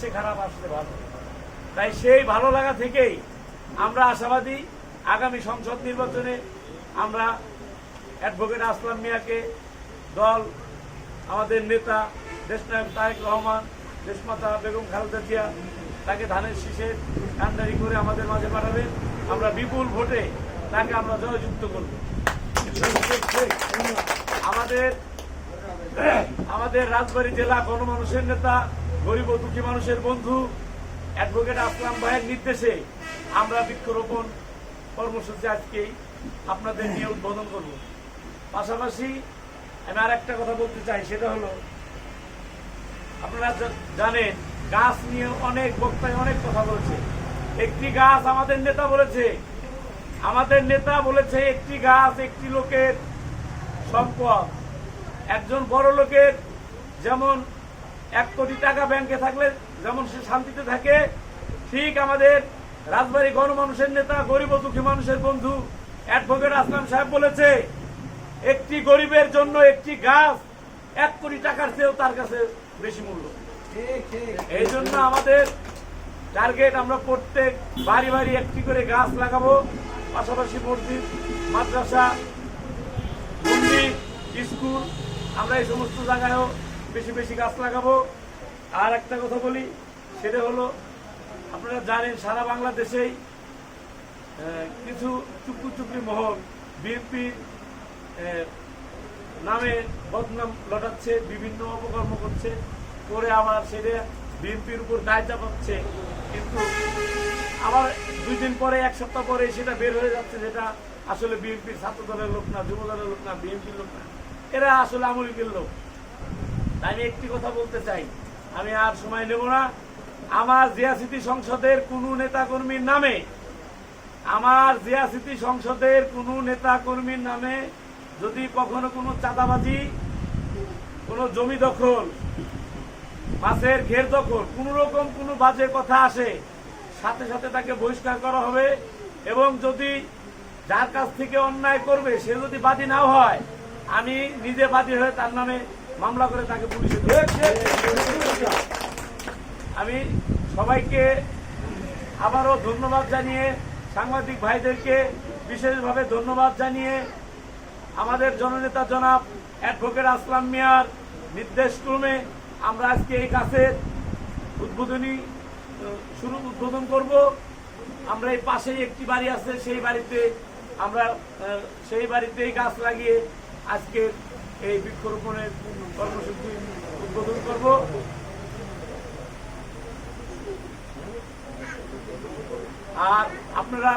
যাচ্ছে খারাপ আসছে ভালো। তাই সেই ভালো লাগা থেকেই আমরা আশাবাদী আগামী সংসদ নির্বাচনে আমরা অ্যাডভোকেট আসলাম মিয়াকে, দল, আমাদের নেতা দেশনায়ক তারেক রহমান দেশমাতা বেগম খালেদা জিয়া, তাকে ধানের শীষের কান্ডারি করে আমাদের মাঝে পাঠাবেন। আমরা বিপুল ভোটে তাকে আমরা জয়যুক্ত করব। আমাদের আমাদের রাজবাড়ী জেলা গণমানুষের নেতা গরিব ও দুঃখী মানুষের বন্ধু অ্যাডভোকেট আসলাম ভাইয়ের নির্দেশে আমরা বৃক্ষরোপণ কর্মসূচি আজকেই আপনাদের নিয়ে উদ্বোধন করব। পাশাপাশি আমি আর একটা কথা বলতে চাই, সেটা হলো, আপনারা জানেন, গাছ নিয়ে অনেক বক্তায় অনেক কথা বলেছে। একটি গাছ আমাদের নেতা বলেছে, আমাদের নেতা বলেছে একটি গাছ একটি লোকের সম্পদ। একজন বড় লোকের যেমন এক কোটি টাকা ব্যাংকে থাকলে যেমন সে শান্তিতে থাকে, ঠিক আমাদের রাজবাড়ী গণমানুষের নেতা, গরিব দুঃখী মানুষের বন্ধু অ্যাডভোকেট আসলাম সাহেব বলেছে, একটি গরিবের জন্য একটি গাছ এক কোটি টাকার চেয়েও তার কাছে বেশি মূল্য। এই জন্য আমাদের টার্গেট আমরা প্রত্যেক বাড়ি বাড়ি একটি করে গাছ লাগাবো, পাশাপাশি মসজিদ, মাদ্রাসা, মন্দির, স্কুল, আমরা এই সমস্ত জায়গায়ও বেশি বেশি গাছ লাগাবো। আর একটা কথা বলি, সেটা হলো, আপনারা জানেন সারা বাংলাদেশেই কিছু চুপু চুপড়ি মহল, বিএনপি নামে বদনাম লটাচ্ছে, বিভিন্ন অপকর্ম করছে, করে আবার সেটা বিএনপির উপর দায় চাপাচ্ছে। কিন্তু আবার দুই দিন পরে, এক সপ্তাহ পরে সেটা বের হয়ে যাচ্ছে, যেটা আসলে বিএনপির ছাত্র দলের লোক না যুব দলের লোক না, বিএনপির লোক না। এরা আসলে আমলিকের লোক। আমি একটি কথা বলতে চাই। আমি আর সময় নেব না। আমার জিয়া স্মৃতি সংসদের কোন নেতা কর্মীর নামে, আমার জিয়া স্মৃতি সংসদের কোন নেতা কর্মীর নামে যদি কখনো কোনো চাঁদাবাজি, কোনো জমি দখল, মাছের ঘের দখল, কোন রকম কোনো বাজে কথা আসে, সাথে সাথে তাকে বহিষ্কার করা হবে এবং যদি যার কাছ থেকে অন্যায় করবে, সে যদি বাদী নাও হয়, আমি নিজে বাদী হয়ে তার নামে মামলা করে তাকে পুলিশে। আমি সবাইকে আবারও ধন্যবাদ জানিয়ে, সাংবাদিক ভাইদেরকে বিশেষভাবে ধন্যবাদ জানিয়ে, আমাদের জননেতা জনাব অ্যাডভোকেট আসলাম মিয়ার নির্দেশক্রমে আমরা আজকে এই গাছের উদ্বোধনী, শুরু, উদ্বোধন করব আমরা এই পাশেই একটি বাড়ি আছে, সেই বাড়িতে আমরা সেই বাড়িতেই গাছ লাগিয়ে আজকে এই বৃক্ষরোপণের কর্মসূচি উদ্বোধন করব। আর আপনারা